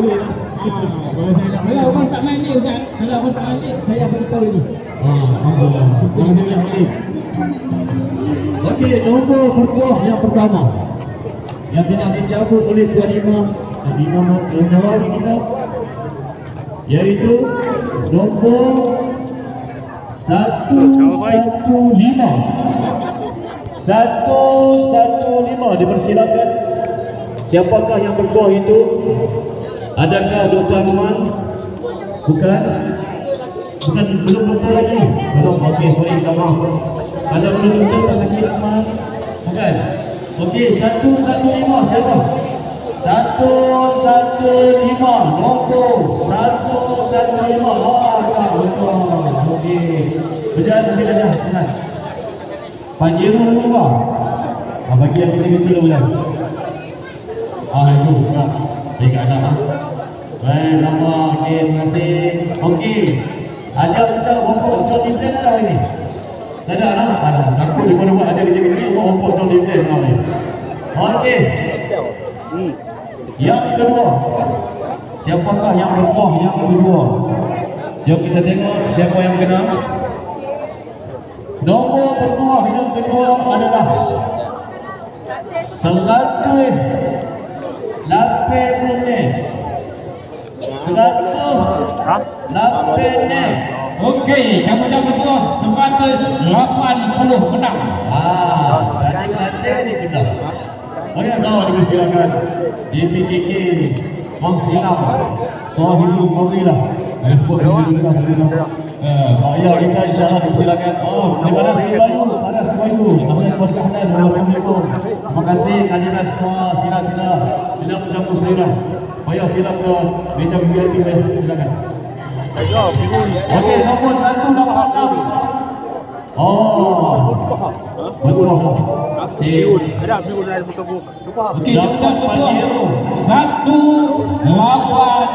Lah Kalau abang tak Kalau abang tak Saya beritahu ni Ah, Allah Kalau dia nak main Okey, nombor yang pertama Yang telah dicabut oleh Tuan Imam Dan Imam Nawawi kita Iaitu Nombor Satu Satu Lima Satu Satu lima Dipersilakan Siapakah yang bertuah itu Adakah Dr. Akmal Bukan Bukan belum betul lagi Belum Okey sorry minta maaf Kalau belum betul Sakit Akmal Bukan Okey Satu Satu lima Siapa Satu Satu lima Nombor Satu Satu lima Oh tak Okey Berjalan Okey dah dah Tenang dulu bang. Ah, bagi yang dulu lah. Ah, itu. Ya. Saya kat atas lah. Baik, lama. Okey, terima kasih. Okey. Ada kita rokok John Diblen ada hari ni? Tak ada lah. Ada. Takut di mana buat ada di sini. Rokok rokok John Diblen lah ni. Okey. Yang kedua. Siapakah yang bertoh yang kedua? Jom kita tengok siapa yang kena. Nombor bertuah yang kedua adalah Seratus Lapan puluh Lapan Okey, berbuah Seratus Lapan puluh menang Ah, tadi kata ni benar Saya tahu dipersilakan DPKK Bang Silam Sahibul Fadilah sebut dulu juga Eh, Pak Ayah kita insyaAllah dipersilakan Oh, daripada Sibayu Pada Sibayu Namanya Kuasa Hanan Assalamualaikum Terima kasih kalian semua Sila-sila Sila mencampur selera Pak Ayah sila ke Meja VIP Silakan. Okey, nombor satu dapat enam. Oh, betul. Cik. Ada view dari muka buku. Lupa. Okey, jam-jam berbuah Satu Lapan.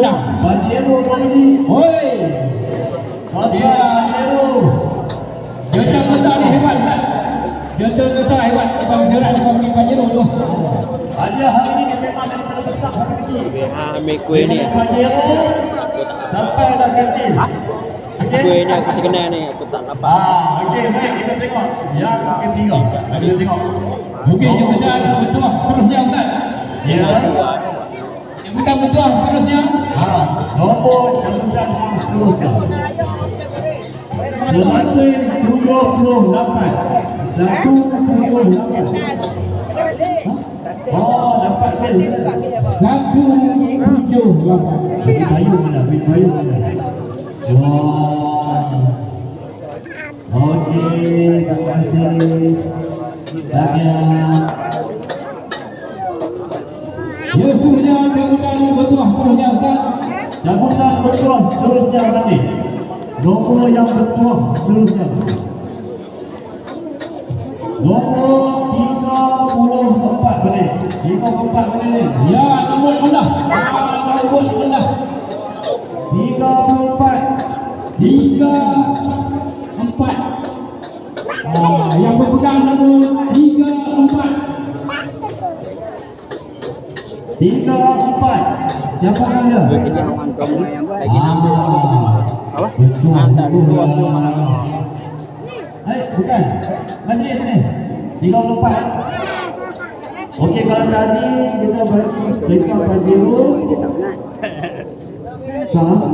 Enam Banjiro Bandi. Oi, Banjiro. jam-jam besar ni hebat tak? Jam-jam besar hebat. Abang Jerat dia pergi Pajero tu Ini memang daripada besar sampai kecil. Ha, ambil kuih ni. Sampai dah kecil. Okey. Kuih ni aku terkenal ni. Aku tak dapat. Ah, okey, baik kita tengok yang ketiga. Mari kita tengok. Okey, jam-jam berbuah seterusnya Ustaz Ya. Jam-jam berbuah seterusnya Ha, nombor yang sudah seterusnya. Seratus tujuh puluh lapan. Satu tujuh lapan. Oh, dapat sekali. Satu lagi, tujuh. Tapi payu mana? Tapi payu Wah. Okey, terima kasih. Tahniah. Yesusnya ya, jabutan bertuah seterusnya akan jabutan bertuah seterusnya nanti. Nomor yang bertuah terusnya. Nomor puluh empat menit. lima empat menit ya nombor rendah ya. nombor rendah tiga puluh empat. tiga empat. Ah, yang berpegang nombor tiga empat. tiga empat. Siapa anda lagi nombor kamu lagi ah, nombor apa? Antara dua dua malam. Eh, bukan. Masih sini, Tiga puluh empat. Okey, kalau tadi kita bagi dekat Pajero. Sama.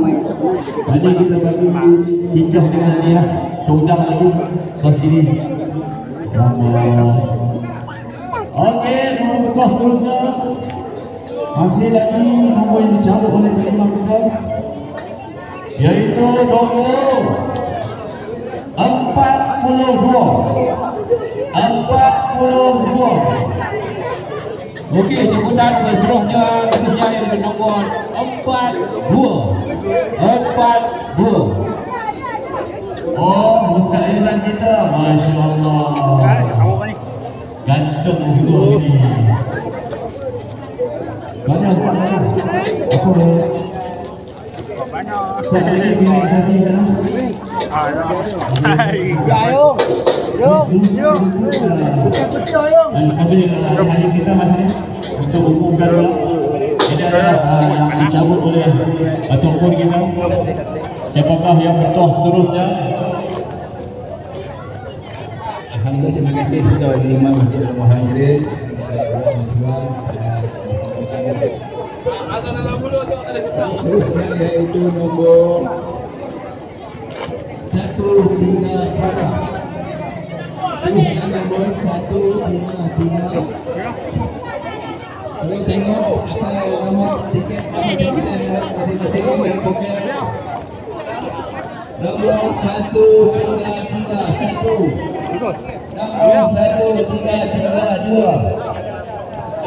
Tadi kita bagi cincang dengan dia. Tudang lagi. So, sini. Okey, nombor betul seterusnya. Masih lagi nombor yang dicabut oleh kelima kita. Iaitu nombor 42. Okey, jemputan seterusnya Seterusnya yang nombor skor empat dua empat dua Oh, mustahilan kita. Masya Allah. Gantung semua ini. Banyak buat lah. Apa? Banyak. Ini bilik tadi Siapakah yang bertuah seterusnya? Alhamdulillah terima kasih kepada Imam Masjid Al-Muhajirin Tuan-tuan Seterusnya iaitu nombor Satu Bina Pada kalau tengok apa nombor tiket apa dia dia dia dia Nombor satu tiga tiga satu. Nombor satu tiga tiga dua.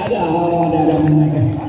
Ada ada ada mana?